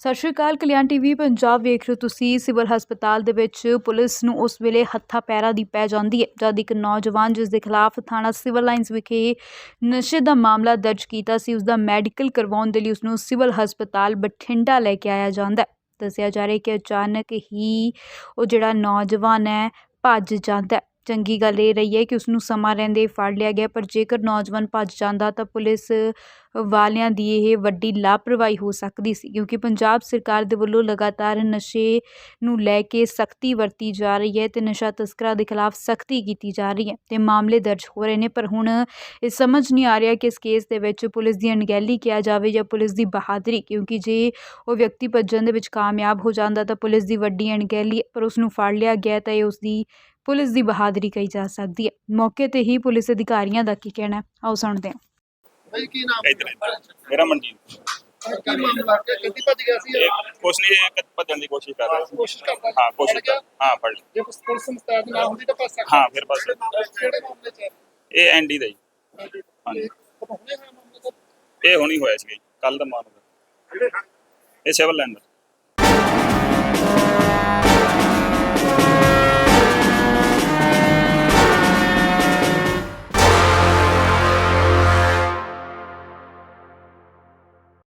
ਸਤਿ ਸ਼੍ਰੀ ਅਕਾਲ, ਕਲਿਆਣ ਟੀਵੀ, ਪੰਜਾਬ ਵੇਖ ਰਹੇ ਹੋ ਤੁਸੀਂ। ਸਿਵਲ ਹਸਪਤਾਲ ਦੇ ਵਿੱਚ ਪੁਲਿਸ ਨੂੰ ਉਸ ਵੇਲੇ ਹੱਥਾਂ ਪੈਰਾਂ ਦੀ ਪੈ ਜਾਂਦੀ ਹੈ, ਜਦ ਇੱਕ ਨੌਜਵਾਨ ਜਿਸ ਦੇ ਖਿਲਾਫ ਥਾਣਾ ਸਿਵਲ ਲਾਈਨਸ ਵਿਖੇ ਨਸ਼ੇ ਦਾ ਮਾਮਲਾ ਦਰਜ ਕੀਤਾ ਸੀ ਉਸ ਦਾ ਮੈਡੀਕਲ ਕਰਵਾਉਣ ਦੇ ਲਈ ਉਸ ਨੂੰ ਸਿਵਲ ਹਸਪਤਾਲ ਬਠਿੰਡਾ ਲੈ ਕੇ ਆਇਆ ਜਾਂਦਾ ਹੈ। ਦੱਸਿਆ ਜਾ ਰਿਹਾ ਕਿ ਅਚਾਨਕ ਹੀ ਉਹ ਜਿਹੜਾ ਨੌਜਵਾਨ ਹੈ, ਭੱਜ ਜਾਂਦਾ ਹੈ। ਚੰਗੀ ਗੱਲ ਇਹ ਰਹੀ ਹੈ ਕਿ ਉਸ ਨੂੰ ਸਮਾਂ ਰਹਿੰਦੇ ਫੜ ਲਿਆ ਗਿਆ, ਪਰ ਜੇਕਰ ਨੌਜਵਾਨ ਭੱਜ ਜਾਂਦਾ ਤਾਂ ਪੁਲਿਸ ਵਾਲਿਆਂ ਦੀ ਇਹ ਵੱਡੀ ਲਾਪਰਵਾਹੀ ਹੋ ਸਕਦੀ ਸੀ, ਕਿਉਂਕਿ ਪੰਜਾਬ ਸਰਕਾਰ ਦੇ ਵੱਲੋਂ ਲਗਾਤਾਰ ਨਸ਼ੇ ਨੂੰ ਲੈ ਕੇ ਸਖਤੀ ਵਰਤੀ ਜਾ ਰਹੀ ਹੈ ਤੇ ਨਸ਼ਾ ਤਸਕਰਾਂ ਦੇ ਖਿਲਾਫ ਸਖਤੀ ਕੀਤੀ ਜਾ ਰਹੀ ਹੈ ਤੇ ਮਾਮਲੇ ਦਰਜ ਹੋ ਰਹੇ ਨੇ, ਪਰ ਹੁਣ ਇਹ ਸਮਝ ਨਹੀਂ ਆ ਰਿਹਾ ਕਿ ਇਸ ਕੇਸ ਦੇ ਵਿੱਚ ਪੁਲਿਸ ਦੀ ਅਣਗਹਿਲੀ ਕਿਹਾ ਜਾਵੇ ਜਾਂ ਪੁਲਿਸ ਦੀ ਬਹਾਦਰੀ, ਕਿਉਂਕਿ ਜੇ ਉਹ ਵਿਅਕਤੀ ਭੱਜਣ ਦੇ ਵਿੱਚ ਕਾਮਯਾਬ ਹੋ ਜਾਂਦਾ ਤਾਂ ਪੁਲਿਸ ਦੀ ਵੱਡੀ ਅਣਗਹਿਲੀ ਪਰ ਉਸ ਨੂੰ ਫੜ ਲਿਆ ਗਿਆ ਤਾਂ ਇਹ ਉਸ ਦੀ ਪੁਲਿਸ ਦੀ ਬਹਾਦਰੀ ਕਹੀ ਜਾ ਸਕਦੀ ਹੈ। ਮੌਕੇ ਤੇ ਹੀ ਪੁਲਿਸ ਅਧਿਕਾਰੀਆਂ ਦਾ ਕੀ ਕਹਿਣਾ ਹੈ? ਆਓ ਸੁਣਦੇ ਹਾਂ। ਭਾਈ ਕੀ ਨਾਮ? ਇੱਧਰ ਇੱਧਰ। ਮੇਰਾ ਮਨਜੀਤ। ਕੀ ਮਾਮਲਾ? ਕਿ ਕਿੰਨੀ ਭੱਜ ਗਿਆ ਸੀ? ਇਹ ਕੁਛ ਨਹੀਂ ਇਹ ਭੱਜਣ ਦੀ ਕੋਸ਼ਿਸ਼ ਕਰ ਰਿਹਾ ਸੀ। ਕੋਸ਼ਿਸ਼ ਕਰਦਾ ਹਾਂ ਕੋਸ਼ਿਸ਼ ਕਰ ਹਾਂ ਫੜ ਲਈ। ਜੇ ਪੁਲਿਸ ਪੁਲਿਸ ਮੁਸਤੈਦ ਨਾ ਹੁੰਦੀ ਤਾਂ ਭੱਜ ਸਕਦਾ। ਹਾਂ ਫਿਰ ਬਸ ਕਿਹੜੇ ਮਾਮਲੇ ਚ ਹੈ? ਇਹ ਐਂਡੀ ਦਾ ਜੀ। ਹਾਂਜੀ। ਹਾਂਜੀ। ਇਹ ਕਦੋਂ ਹੋਇਆ ਹੈ ਮਾਮਲਾ ਤਾਂ ਇਹ ਹੁਣੀ ਹੋਇਆ ਸੀ ਕੱਲ ਦਾ ਮਾਮਲਾ। ਇਹ ਸਿਵਲ ਲੈਂਡ